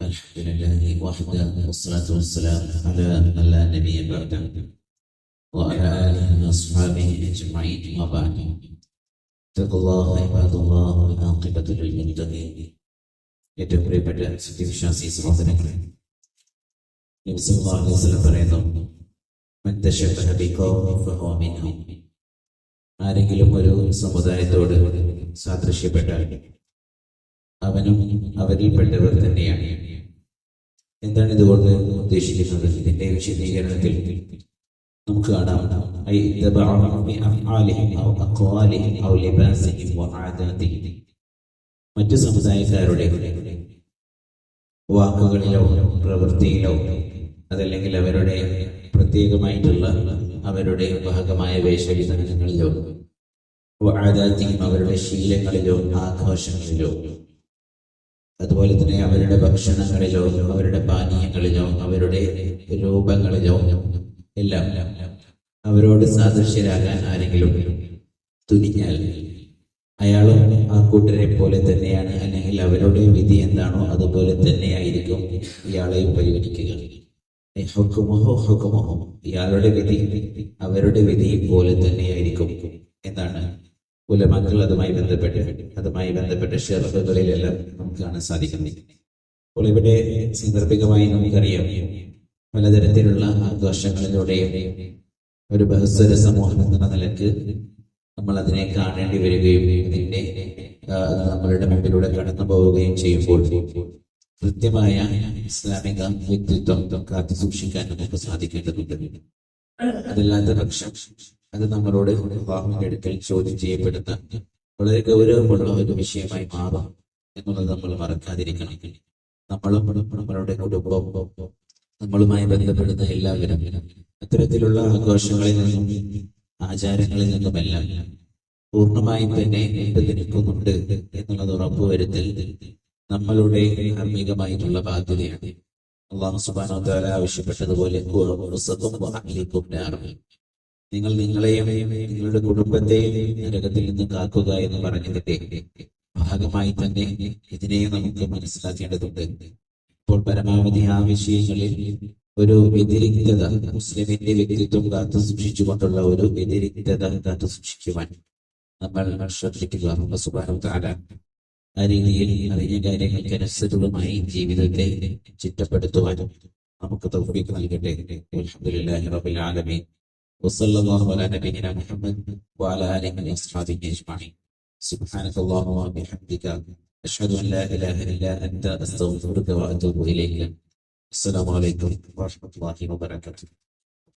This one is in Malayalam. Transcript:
الحمد لله وحده والصلاة والسلام على من لا نبي بعده وعلى آله وأصحابه أجمعين وبعد اتقوا الله عباد الله والعاقبة للمتقين ഏറ്റവും പ്രിയപ്പെട്ട സത്യവിശ്വാസി സഹോദരങ്ങളെ നബി സല്ലല്ലാഹു അലൈഹി വസല്ലം പറയുന്നു മൻ തശബ്ബഹ ബിഖൗമിൻ ഫഹുവ മിൻഹും ആരെങ്കിലും ഒരു സമുദായത്തോട് സാദൃശ്യപ്പെട്ടാൽ അവനും അവരിൽപ്പെട്ടവർ തന്നെയാണ്. എന്താണ് ഇതുകൊണ്ട് ഉദ്ദേശിക്കുന്നത്? ഇതിന്റെ വിശദീകരണത്തിൽ നമുക്ക് കാണാം. മറ്റു സമുദായക്കാരുടെ വാക്കുകളിലോ പ്രവൃത്തിയിലോ അതല്ലെങ്കിൽ അവരുടെ പ്രത്യേകമായിട്ടുള്ള അവരുടെ ഭാഗമായ വേഷവിധാനങ്ങളിലോ ആദാത്തിയും അവരുടെ ശീലങ്ങളിലോ ആഘോഷങ്ങളിലോ അതുപോലെ തന്നെ അവരുടെ ഭക്ഷണങ്ങളിലോ അവരുടെ പാനീയങ്ങളിലോ അവരുടെ രൂപങ്ങളിലോ എല്ലാം അവരോട് സാദൃശ്യരാകാൻ ആരെങ്കിലും തുനിഞ്ഞാൽ അയാളും ആ കൂട്ടരെ പോലെ തന്നെയാണ്. അല്ലെങ്കിൽ അവരുടെ വിധി എന്താണോ അതുപോലെ തന്നെയായിരിക്കും ഇയാളെയും പരിഗണിക്കുക ഹുക്കുമഹോ ഹുക്കുമഹോ. ഇയാളുടെ വിധി അവരുടെ വിധി പോലെ തന്നെയായിരിക്കും എന്നാണ് ഉലമാക്കൾ അതുമായി ബന്ധപ്പെട്ട് അതുമായി ബന്ധപ്പെട്ട ഷെറുകളിലെല്ലാം നമുക്ക് കാണാൻ സാധിക്കുന്നത് അപ്പോൾ ഇവിടെ സാന്ദർഭികമായി നമുക്കറിയാം പലതരത്തിലുള്ള ആഘോഷങ്ങളിലൂടെയും ഒരു ബഹുസ്വര സമൂഹം എന്ന നിലയ്ക്ക് നമ്മൾ അതിനെ കാണേണ്ടി വരികയും അത് നമ്മളുടെ മുമ്പിലൂടെ കടന്നു പോവുകയും ചെയ്യുമ്പോൾ കൃത്യമായ ഇസ്ലാമിക വ്യക്തിത്വം കാത്തു സൂക്ഷിക്കാൻ നമുക്ക് സാധിക്കേണ്ടതുണ്ട്. അതല്ലാത്ത പക്ഷം അത് നമ്മളോട് അള്ളാഹുവിന്റെ അടുക്കൽ ചോദ്യം ചെയ്യപ്പെടുന്ന വളരെ ഗൗരവമുള്ള ഒരു വിഷയമായി മാറാം എന്നുള്ളത് നമ്മൾ മറക്കാതിരിക്കണം നമ്മളും നമ്മളുടെ കുടുംബവും നമ്മളുമായി ബന്ധപ്പെടുന്ന എല്ലാവരും അത്തരത്തിലുള്ള ആഘോഷങ്ങളിൽ നിന്നും ആചാരങ്ങളിൽ നിന്നുമെല്ലാം പൂർണമായും തന്നെ നീണ്ടുനിൽക്കുന്നുണ്ട് എന്നുള്ളത് ഉറപ്പുവരുത്തൽ നമ്മളുടെ ധാർമ്മികമായിട്ടുള്ള ബാധ്യതയാണ് അള്ളാഹു സുബാനോ താല ആവശ്യപ്പെട്ടതുപോലെ. നിങ്ങൾ നിങ്ങളെയും നിങ്ങളുടെ കുടുംബത്തെയും നരകത്തിൽ നിന്ന് കാക്കുക എന്ന് പറഞ്ഞതിന്റെ ഭാഗമായി തന്നെ ഇതിനെയും നമുക്ക് മനസ്സിലാക്കേണ്ടതുണ്ട്. ഇപ്പോൾ പരമാവധി ആ വിഷയങ്ങളിൽ ഒരു വ്യതിരിക്തത മുസ്ലിമിന്റെ വ്യക്തിത്വം കാത്തു സൂക്ഷിച്ചുകൊണ്ടുള്ള ഒരു വ്യതിരിക്തത കാത്തു സൂക്ഷിക്കുവാൻ നമ്മൾ ശ്രദ്ധിക്കുക. വ ആ രീതിയിൽ അറിഞ്ഞ കാര്യങ്ങൾക്ക് അനുസൃതമായി ജീവിതത്തെ ചിട്ടപ്പെടുത്തുവാനും നമുക്ക് തൗഫീഖ് നൽകട്ടെ. അൽഹംദുലില്ലാഹി റബ്ബിൽ ആലമീൻ. وصلى الله على نبينا محمد وعلى آله وأصحابه أجمعين سبحانك الله وبحمدك اشهد ان لا إله إلا أنت أستغفرك وأتوب إليك السلام عليكم ورحمه الله وبركاته